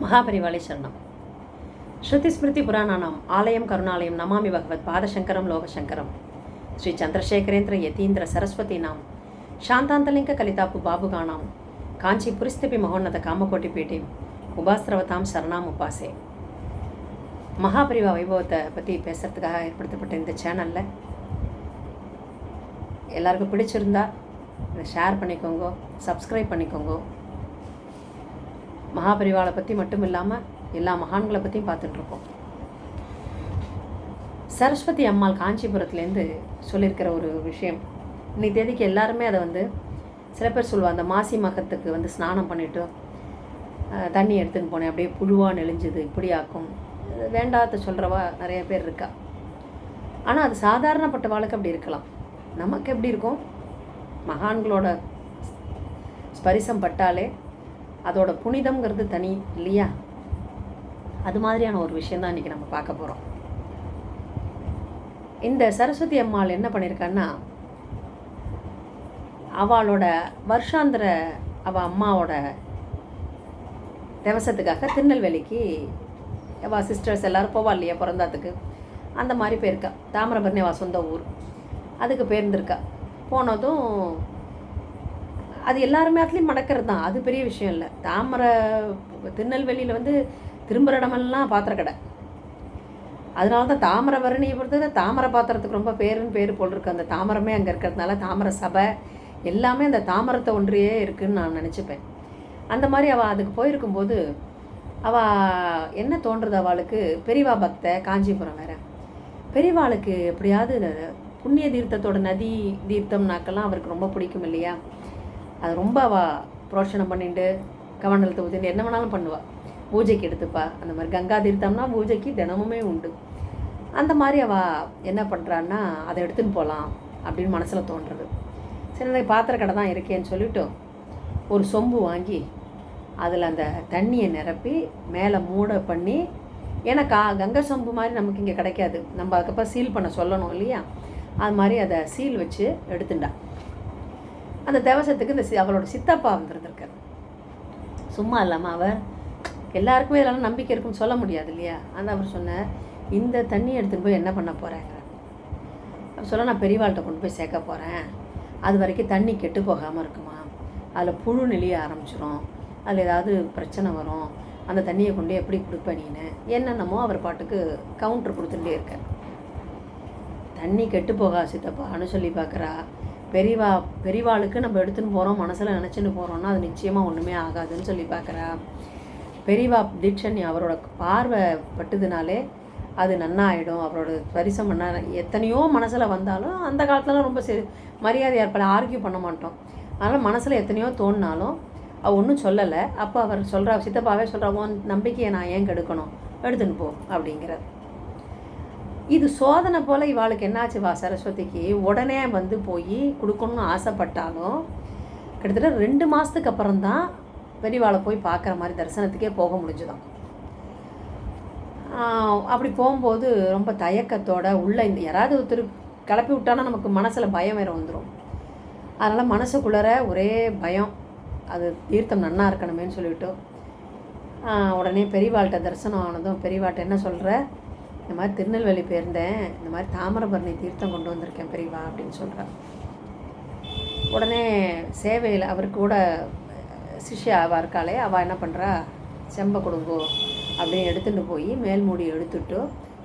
మహాపరివాళి శరణం శృతి స్మృతి పురాణానం ఆలయం కరుణాలయం నమామి భగవత్ పాదశంకరం లోకశంకరం శ్రీ చంద్రశేఖరేంద్ర యతీంద్ర సరస్వతీనాం శాంతాంతలింక కలితాపు బాబుగాణాం కాంచీ పురిస్థితి మహోన్నత కామకోటి పీఠీం உபாசிரவதாம் சரணாம் உபாசே மகாபரிவா வைபவத்தை பற்றி பேசுகிறதுக்காக ஏற்படுத்தப்பட்ட இந்த சேனலில் எல்லாருக்கும் பிடிச்சிருந்தா இதை ஷேர் பண்ணிக்கோங்க சப்ஸ்கிரைப் பண்ணிக்கோங்க மகாபரிவாளை பற்றி மட்டும் இல்லாமல் எல்லா மகான்களை பற்றியும் பார்த்துட்ருக்கோம். சரஸ்வதி அம்மாள் காஞ்சிபுரத்துலேருந்து சொல்லியிருக்கிற ஒரு விஷயம். இன்னைக்கு தேதிக்கு எல்லாருமே அதை வந்து சில பேர் சொல்லுவாள் அந்த மாசி மகத்துக்கு வந்து ஸ்நானம் பண்ணிவிட்டு தண்ணி எடுத்துன்னு போனேன் அப்படியே புழுவாக நெளிஞ்சுது இப்படி ஆக்கும். வேண்டாத சொல்கிறவா நிறைய பேர் இருக்கா? ஆனால் அது சாதாரணப்பட்ட வாழ்க்கை அப்படி இருக்கலாம். நமக்கு எப்படி இருக்கும்? மகான்களோட ஸ்பரிசம் பட்டாலே அதோட புனிதம்ங்கிறது தனி இல்லையா? அது மாதிரியான ஒரு விஷயம் தான் இன்றைக்கி நம்ம பார்க்க போகிறோம் இந்த சரஸ்வதி அம்மாள் என்ன பண்ணியிருக்கான்னா அவளோட வருஷாந்திர அவள் அம்மாவோட திவசத்துக்காக திருநெல்வேலிக்கு அவள் சிஸ்டர்ஸ் எல்லோரும் போவா இல்லையா பிறந்தாத்துக்கு? அந்த மாதிரி போயிருக்கா. தாமிரபரணி அவள் சொந்த ஊர். அதுக்கு போயிருந்திருக்கா. போனதும் அது எல்லாருமே அதுலேயும் மடக்கிறது தான் அது பெரிய விஷயம் இல்லை. தாமரை திருநெல்வேலியில் வந்து திரும்புகிற இடமெல்லாம் பாத்திர கடை. அதனால தான் தாமரை தாமிரபரணியை பொறுத்தது தாமரை பாத்திரத்துக்கு ரொம்ப பேருன்னு பேர் போல் இருக்கு அந்த தாமரமே அங்கே இருக்கிறதுனால தாமரை சபை எல்லாமே அந்த தாமரத்தை ஒன்றியே இருக்குன்னு நான் நினச்சிப்பேன். அந்த மாதிரி அவள் அதுக்கு போயிருக்கும்போது அவள் என்ன தோன்றுது அவளுக்கு? பெரியவா பக்தை காஞ்சிபுரம் வேற. பெரியவாளுக்கு எப்படியாவது புண்ணிய தீர்த்தத்தோட நதி தீர்த்தம்னாக்கெல்லாம் அவருக்கு ரொம்ப பிடிக்கும் இல்லையா? அது ரொம்ப அவள் புரோஷனம் பண்ணிட்டு கவண்டலத்தை ஊற்றிட்டு என்ன வேணாலும் பண்ணுவாள் பூஜைக்கு எடுத்துப்பா. அந்த மாதிரி கங்கா தீர்த்தம்னா பூஜைக்கு தினமுமே உண்டு. அந்த மாதிரி அவள் என்ன பண்ணுறான்னா அதை எடுத்துன்னு போகலாம் அப்படின்னு மனசில் தோன்றுறது சரி பாத்திர கடை தான் இருக்கேன்னு சொல்லிவிட்டு ஒரு சொம்பு வாங்கி அதில் அந்த தண்ணியை நிரப்பி மேலே மூட பண்ணி ஏன்னா கா கங்கை சொம்பு மாதிரி நமக்கு இங்கே கிடைக்காது. நம்ம அதுக்கப்புறம் சீல் பண்ண சொல்லணும் இல்லையா? அது மாதிரி அதை சீல் வச்சு எடுத்துட்டான் அந்த தேவசத்துக்கு இந்த சி- அவளோட சித்தப்பா வந்திருந்திருக்கார். சும்மா இல்லாமல் அவர் எல்லாருக்குமே இதெல்லாம் நம்பிக்கை இருக்குன்னு சொல்ல முடியாது இல்லையா? அந்த அவர் சொன்னார் இந்த தண்ணி எடுத்துகிட்டு போய் என்ன பண்ண போகிறாங்க அவர் சொல்ல நான் பெரியவாள்கிட்ட கொண்டு போய் சேர்க்க போகிறேன் அது வரைக்கும் தண்ணி கெட்டு போகாமல் இருக்குமா? அதில் புழு நெளிய ஆரம்பிச்சிரும். அதில் ஏதாவது பிரச்சனை வரும். அந்த தண்ணியை கொண்டு எப்படி கொடுப்ப நீனு? என்னென்னமோ அவர் பாட்டுக்கு கவுண்டர் கொடுத்துட்டே இருக்கார். தண்ணி கெட்டு போகா சித்தப்பான்னு சொல்லி பார்க்குறா. பெரியவா பெரியவாளுக்கு நம்ம எடுத்துன்னு போகிறோம் மனசில் நினச்சின்னு போகிறோம்னா அது நிச்சயமாக ஒன்றுமே ஆகாதுன்னு சொல்லி பார்க்குறா. பெரியவா தீட்சன் அவரோட பார்வை பட்டுதுனாலே அது நன்னாயிடும். அவரோட பரிசம் பண்ண எத்தனையோ மனசில் வந்தாலும் அந்த காலத்துலலாம் ரொம்ப சரி மரியாதை ஏற்பட ஆர்கியூ பண்ண மாட்டோம். அதனால் மனசில் எத்தனையோ தோணினாலும் அவ ஒன்றும் சொல்லலை. அப்போ அவர் சொல்கிறா சித்தப்பாவே சொல்கிறா உன் நம்பிக்கையை நான் ஏன் கெடுக்கணும்? எடுத்துன்னு போ அப்படிங்கிறார். இது சோதனை போல் இவாளுக்கு என்னாச்சு வா சரஸ்வதிக்கு? உடனே வந்து போய் கொடுக்கணும்னு ஆசைப்பட்டாலும் கிட்டத்தட்ட ரெண்டு மாதத்துக்கு அப்புறம் தான் பெரியவாளை போய் பார்க்குற மாதிரி தரிசனத்துக்கே போக முடிஞ்சுதான். அப்படி போகும்போது ரொம்ப தயக்கத்தோட உள்ள இந்த யாராவது ஒருத்தர் கிளப்பி விட்டானா நமக்கு மனசில் பயம் வேறு வந்துடும் அதனால் மனசுக்குள்ளார ஒரே பயம். அது தீர்த்தம் நன்னா இருக்கணுமேன்னு சொல்லிவிட்டு உடனே பெரியவாள்கிட்ட தரிசனம் ஆனதும் பெரியவாள்கிட்ட என்ன சொல்கிற இந்த மாதிரி திருநெல்வேலி போயிருந்தேன். இந்த மாதிரி தாமிரபரணி தீர்த்தம் கொண்டு வந்திருக்கேன் பெரியவா அப்படின்னு சொல்கிறார் உடனே சேவையில் அவர் கூட சிஷ்யா அவள் இருக்காளே அவள் என்ன பண்ணுறா செம்பை கொடுங்கோ அப்படின்னு எடுத்துகிட்டு போய் மேல் மூடி எடுத்துட்டு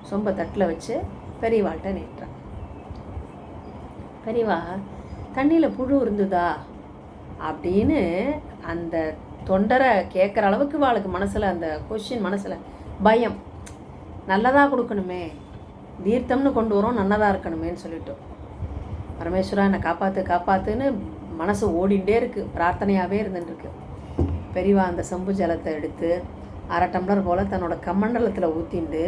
சொம்பை தட்டில் வச்சு பெரியவாள்கிட்ட நீட்டுறான் பெரியவா தண்ணியில் புழு இருந்துதா? அப்படின்னு அந்த தொண்டரை கேட்குற அளவுக்கு வாளுக்கு மனசில் அந்த கொஷின் மனசில் பயம். நல்லதாக கொடுக்கணுமே. தீர்த்தம்னு கொண்டு வரோம் நல்லதாக இருக்கணுமேன்னு சொல்லிட்டு. பரமேஸ்வரா என்னை காப்பாற்று காப்பாற்றுன்னு மனசு ஓடிண்டே இருக்குது பிரார்த்தனையாகவே இருந்துட்டுருக்கு பெரியவா அந்த செம்பு ஜலத்தை எடுத்து அரை டம்ளர் போல் தன்னோட கமண்டலத்தில் ஊற்றிண்டு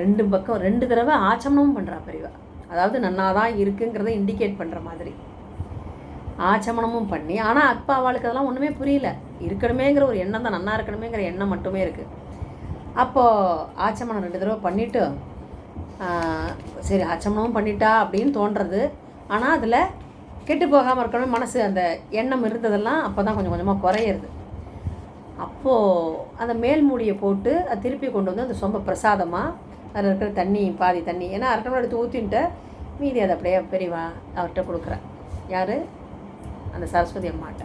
ரெண்டு பக்கம் ரெண்டு தடவை ஆச்சமனமும் பண்ணுறா பெரியவா அதாவது நன்னா தான் இருக்குங்கிறத இண்டிகேட் பண்ணுற மாதிரி. ஆச்சமனமும் பண்ணி ஆனால் அப்பா அவளுக்கு அதெல்லாம் ஒன்றுமே புரியல. இருக்கணுமேங்கிற ஒரு எண்ணம் தான் நன்னா இருக்கணுமேங்கிற எண்ணம் மட்டுமே இருக்குது அப்போது ஆச்சமனம் ரெண்டு தடவை பண்ணிவிட்டு சரி ஆச்சமனமும் பண்ணிட்டா அப்படின்னு தோன்றது. ஆனால் அதில் கெட்டு போகாமல் இருக்கணும் மனசு அந்த எண்ணம் இருந்ததெல்லாம் அப்போ தான் கொஞ்சம் கொஞ்சமாக குறையிறது. அப்போது அந்த மேல் மூடியை போட்டு அதை திருப்பி கொண்டு வந்து அந்த சொம்ப பிரசாதமாக அதில் இருக்கிற தண்ணி பாதி தண்ணி ஏன்னா அரட்டை எடுத்து ஊற்றின்ட்டு மீதி அதை அப்படியே பெரியவா அவர்கிட்ட கொடுக்குறேன். யார்? அந்த சரஸ்வதி அம்மாட்ட.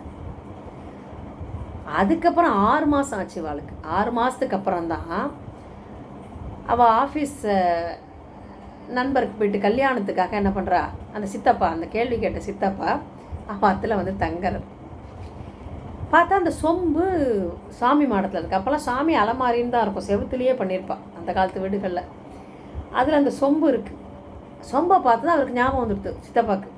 அதுக்கப்புறம் ஆறு மாதம் ஆச்சு அவளுக்கு ஆறு மாதத்துக்கு அப்புறம் தான் அவள் ஆஃபீஸ் நண்பருக்கு போயிட்டு கல்யாணத்துக்காக என்ன பண்ணுறா அந்த சித்தப்பா அந்த கேள்வி கேட்ட சித்தப்பா அவள் அத்தில் வந்து தங்குறது. பார்த்தா அந்த சொம்பு சாமி மாடத்தில் இருக்குது அப்போல்லாம் சாமி அலமாரின்னு தான் இருக்கும். செவுத்துலேயே பண்ணியிருப்பாள் அந்த காலத்து வீடுகளில். அதில் அந்த சொம்பு இருக்குது சொம்பை பார்த்து தான் அவருக்கு ஞாபகம் வந்துடுது சித்தப்பாக்கு.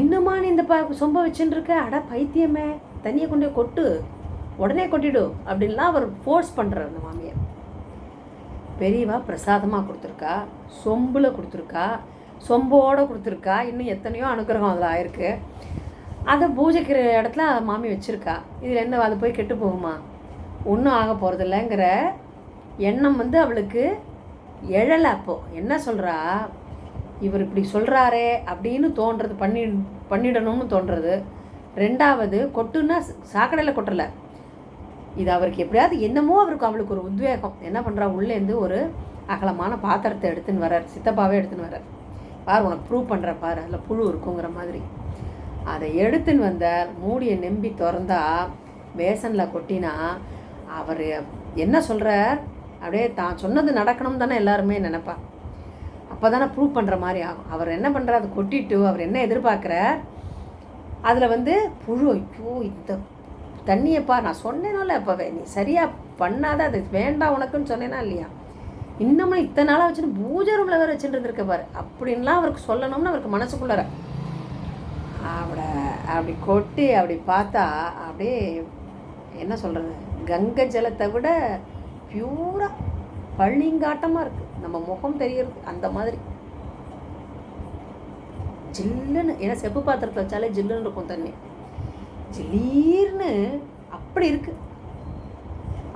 இன்னுமா நீ இந்த ப சொம்பை வச்சுன்னு இருக்க? அட பைத்தியமே. தண்ணியை கொண்டு போய் கொட்டு உடனே கொட்டிடு அப்படின்லாம் அவர் ஃபோர்ஸ் பண்ணுறார் அந்த மாமியை பெரியவா பிரசாதமாக கொடுத்துருக்கா சொம்பில் கொடுத்துருக்கா சொம்போடு கொடுத்துருக்கா இன்னும் எத்தனையோ அனுகிரகம் அதில் ஆயிருக்கு. அதை பூஜைக்கிற இடத்துல மாமி வச்சுருக்கா. இதில் என்ன அது போய் கெட்டு போகுமா? ஒன்றும் ஆக போகிறதில்லங்கிற எண்ணம் வந்து அவளுக்கு எழலை அப்போது என்ன சொல்கிறா இவர் இப்படி சொல்கிறாரே அப்படின்னு தோன்றது பண்ணி பண்ணிடணும்னு தோன்றது. ரெண்டாவது கொட்டுன்னா சாக்கடையில் கொட்டலை. இது அவருக்கு எப்படியாவது என்னமோ அவருக்கு அவளுக்கு ஒரு உத்வேகம். என்ன பண்ணுறா உள்ளேருந்து ஒரு அகலமான பாத்திரத்தை எடுத்துன்னு வர்றார். சித்தப்பாவே எடுத்துன்னு வர்றார். பார் உனக்கு ப்ரூவ் பண்ணுற பார். அதில் புழு இருக்குங்கிற மாதிரி. அதை எடுத்துன்னு வந்தார். மூடியை நம்பி திறந்தா பேசனில் கொட்டினா அவர் என்ன சொல்கிறார் அப்படியே தான் சொன்னது நடக்கணும் தானே எல்லாருமே நினைப்பா. அப்போ தானே ப்ரூவ் பண்ணுற மாதிரி ஆகும். அவர் என்ன பண்ணுறார் அதை கொட்டிட்டு அவர் என்ன எதிர்பார்க்குறார்? அதில் வந்து புழு ஐயோ இந்த தண்ணியப்பா நான் சொன்னேனால அப்போவே நீ சரியாக பண்ணாத அது வேண்டாம் உனக்குன்னு சொன்னேனா இல்லையா? இன்னமும் இத்தனை நாளாக வச்சுன்னு பூஜை ரூமில் வேறு வச்சுட்டு இருந்திருக்க பாரு. அப்படின்லாம் அவருக்கு சொல்லணும்னு அவருக்கு மனசுக்குள்ளார. அவட அப்படி கொட்டி அப்படி பார்த்தா அப்படியே என்ன சொல்கிறது கங்கை ஜலத்தை விட பியூராக பள்ளிங்காட்டமாக இருக்குது நம்ம முகம் தெரியறது அந்த மாதிரி. ஜில்லுன்னு ஏன்னா செப்பு பாத்திரத்தில் வச்சாலே ஜில்லுன்னு இருக்கும் தண்ணி. ஜில்லீர்னு அப்படி இருக்கு.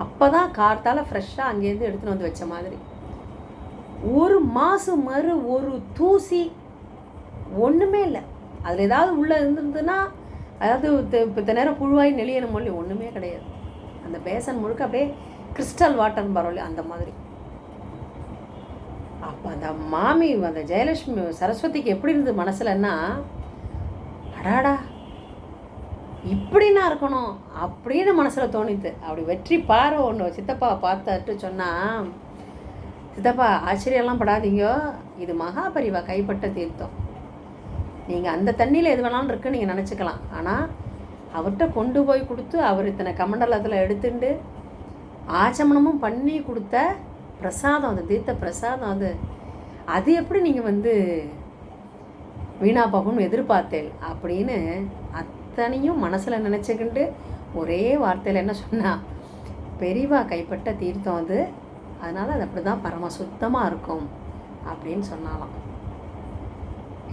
அப்போ தான் கார்த்தால் ஃப்ரெஷ்ஷாக அங்கேருந்து எடுத்துன்னு வந்து வச்ச மாதிரி. ஒரு மாதம் மறு ஒரு தூசி ஒன்றுமே இல்லை. அதில் ஏதாவது உள்ளே இருந்திருந்துன்னா அதாவது இப்போ நேரம் புழுவாய் நெளியணும் மொழி ஒன்றுமே கிடையாது. அந்த பேசன் முழுக்க அப்படியே கிறிஸ்டல் வாட்டர்னு பரவாயில்ல அந்த மாதிரி. அப்போ அந்த மாமி அந்த ஜெயலட்சுமி சரஸ்வதிக்கு எப்படி இருந்தது மனசுலன்னா அடாடா இப்படின்னா இருக்கணும் அப்படின்னு மனசில் தோணித்து. அப்படி வெற்றி பார்வை ஒன்று சித்தப்பாவை பார்த்துட்டு சொன்னால் சித்தப்பா ஆச்சரியம்லாம் படாதீங்க இது மகாபரிவா கைப்பட்ட தீர்த்தம். நீங்கள் அந்த தண்ணியில் எது வேணாலும் இருக்குன்னு நீங்கள் நினச்சிக்கலாம். ஆனால் அவர்கிட்ட கொண்டு போய் கொடுத்து அவர் இத்தனை கமண்டலத்தில் எடுத்துட்டு ஆச்சமனமும் பண்ணி கொடுத்த பிரசாதம் அது தீர்த்த பிரசாதம் அது. அது எப்படி நீங்கள் வந்து வீணா போகும்னு எதிர்பார்த்தேன் அப்படின்னு அத்தனையும் மனசில் நினச்சிக்கிண்டு ஒரே வார்த்தையில் என்ன சொன்னா பெரிவா கைப்பட்ட தீர்த்தம் அது. அதனால் அது அப்படி தான் பரம சுத்தமாக இருக்கும். அப்படின்னு சொன்னாலாம்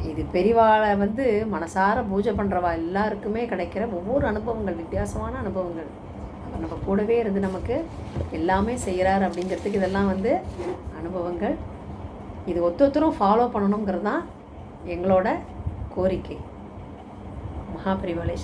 இது பெரிவாளை வந்து மனசார பூஜை பண்ணுறவா எல்லாருக்குமே கிடைக்கிற ஒவ்வொரு அனுபவங்கள் வித்தியாசமான அனுபவங்கள். நம்ம கூடவே இருந்து நமக்கு எல்லாமே செய்கிறார் அப்படிங்கிறதுக்கு இதெல்லாம் வந்து அனுபவங்கள். இது ஒத்தொத்தரும் ஃபாலோ பண்ணணுங்கிறது தான் எங்களோட கோரிக்கை. மகாபரிவாலே